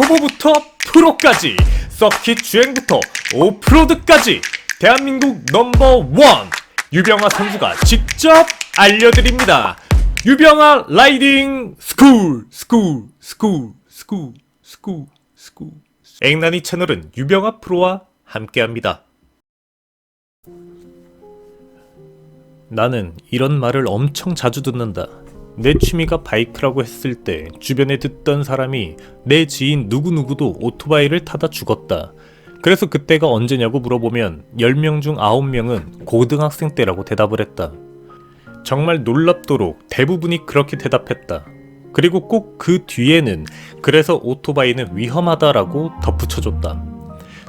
초보부터 프로까지 서킷 주행부터 오프로드까지 대한민국 넘버 원 유병아 선수가 직접 알려드립니다. 유병아 라이딩 스쿨 스쿨 스쿨 스쿨 스쿨 스쿨 앵나니 채널은 유병아 프로와 함께합니다. 나는 이런 말을 엄청 자주 듣는다. 내 취미가 바이크라고 했을 때 주변에 듣던 사람이 내 지인 누구누구도 오토바이를 타다 죽었다. 그래서 그때가 언제냐고 물어보면 10명 중 9명은 고등학생 때라고 대답을 했다. 정말 놀랍도록 대부분이 그렇게 대답했다. 그리고 꼭 그 뒤에는 그래서 오토바이는 위험하다라고 덧붙여줬다.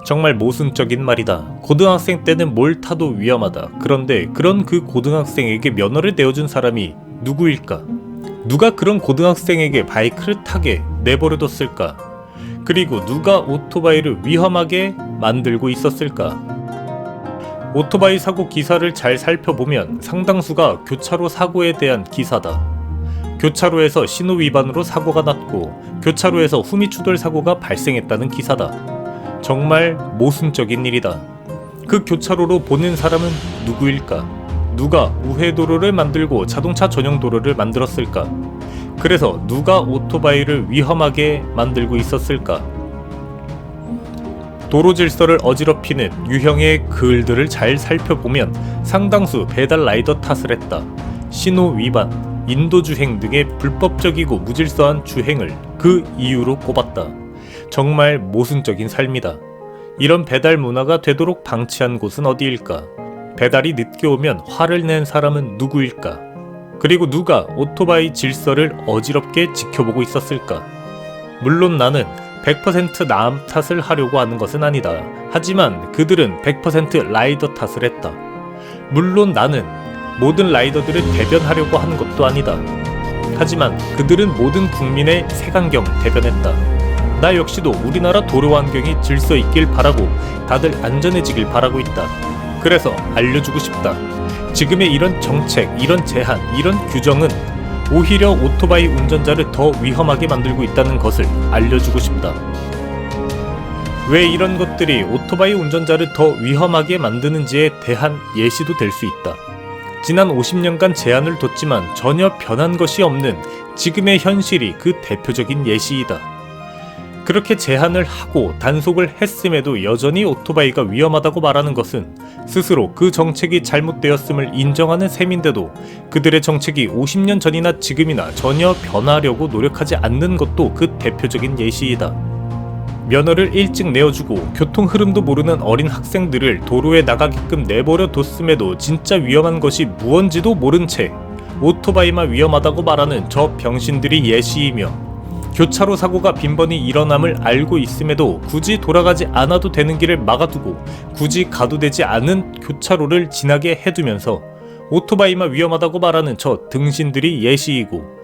정말 모순적인 말이다. 고등학생 때는 뭘 타도 위험하다. 그런데 그런 그 고등학생에게 면허를 내어준 사람이 누구일까? 누가 그런 고등학생에게 바이크를 타게 내버려뒀을까? 그리고 누가 오토바이를 위험하게 만들고 있었을까? 오토바이 사고 기사를 잘 살펴보면 상당수가 교차로 사고에 대한 기사다. 교차로에서 신호 위반으로 사고가 났고 교차로에서 후미 추돌 사고가 발생했다는 기사다. 정말 모순적인 일이다. 그 교차로로 보는 사람은 누구일까? 누가 우회도로를 만들고 자동차 전용 도로를 만들었을까? 그래서 누가 오토바이를 위험하게 만들고 있었을까? 도로 질서를 어지럽히는 유형의 글들을 잘 살펴보면 상당수 배달 라이더 탓을 했다. 신호 위반, 인도 주행 등의 불법적이고 무질서한 주행을 그 이유로 꼽았다. 정말 모순적인 삶이다. 이런 배달 문화가 되도록 방치한 곳은 어디일까? 배달이 늦게 오면 화를 낸 사람은 누구일까? 그리고 누가 오토바이 질서를 어지럽게 지켜보고 있었을까? 물론 나는 100%남 탓을 하려고 하는 것은 아니다. 하지만 그들은 100% 라이더 탓을 했다. 물론 나는 모든 라이더들을 대변하려고 하는 것도 아니다. 하지만 그들은 모든 국민의 색안경 대변했다. 나 역시도 우리나라 도로 환경이 질서 있길 바라고 다들 안전해지길 바라고 있다. 그래서 알려주고 싶다. 지금의 이런 정책, 이런 제한, 이런 규정은 오히려 오토바이 운전자를 더 위험하게 만들고 있다는 것을 알려주고 싶다. 왜 이런 것들이 오토바이 운전자를 더 위험하게 만드는지에 대한 예시도 될 수 있다. 지난 50년간 제한을 뒀지만 전혀 변한 것이 없는 지금의 현실이 그 대표적인 예시이다. 그렇게 제한을 하고 단속을 했음에도 여전히 오토바이가 위험하다고 말하는 것은 스스로 그 정책이 잘못되었음을 인정하는 셈인데도 그들의 정책이 50년 전이나 지금이나 전혀 변하려고 노력하지 않는 것도 그 대표적인 예시이다. 면허를 일찍 내어주고 교통 흐름도 모르는 어린 학생들을 도로에 나가게끔 내버려 뒀음에도 진짜 위험한 것이 무언지도 모른 채 오토바이만 위험하다고 말하는 저 병신들이 예시이며 교차로 사고가 빈번히 일어남을 알고 있음에도 굳이 돌아가지 않아도 되는 길을 막아두고 굳이 가도 되지 않은 교차로를 지나게 해두면서 오토바이만 위험하다고 말하는 저 등신들이 예시이고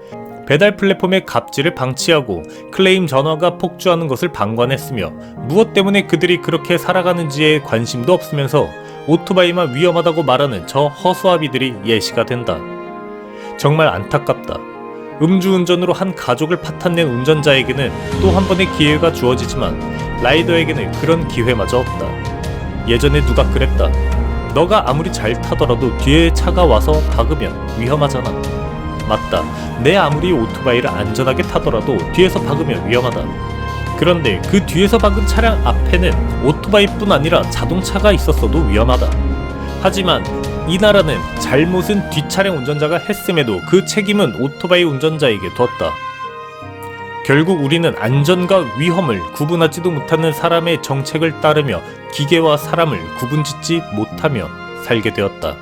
배달 플랫폼의 갑질을 방치하고 클레임 전화가 폭주하는 것을 방관했으며 무엇 때문에 그들이 그렇게 살아가는지에 관심도 없으면서 오토바이만 위험하다고 말하는 저 허수아비들이 예시가 된다. 정말 안타깝다. 음주운전으로 한 가족을 파탄낸 운전자에게는 또 한 번의 기회가 주어지지만 라이더에게는 그런 기회마저 없다. 예전에 누가 그랬다. 너가 아무리 잘 타더라도 뒤에 차가 와서 박으면 위험하잖아. 맞다. 내 아무리 오토바이를 안전하게 타더라도 뒤에서 박으면 위험하다. 그런데 그 뒤에서 박은 차량 앞에는 오토바이뿐 아니라 자동차가 있었어도 위험하다. 하지만 이 나라는 잘못은 뒷차량 운전자가 했음에도 그 책임은 오토바이 운전자에게 뒀다. 결국 우리는 안전과 위험을 구분하지도 못하는 사람의 정책을 따르며 기계와 사람을 구분짓지 못하며 살게 되었다.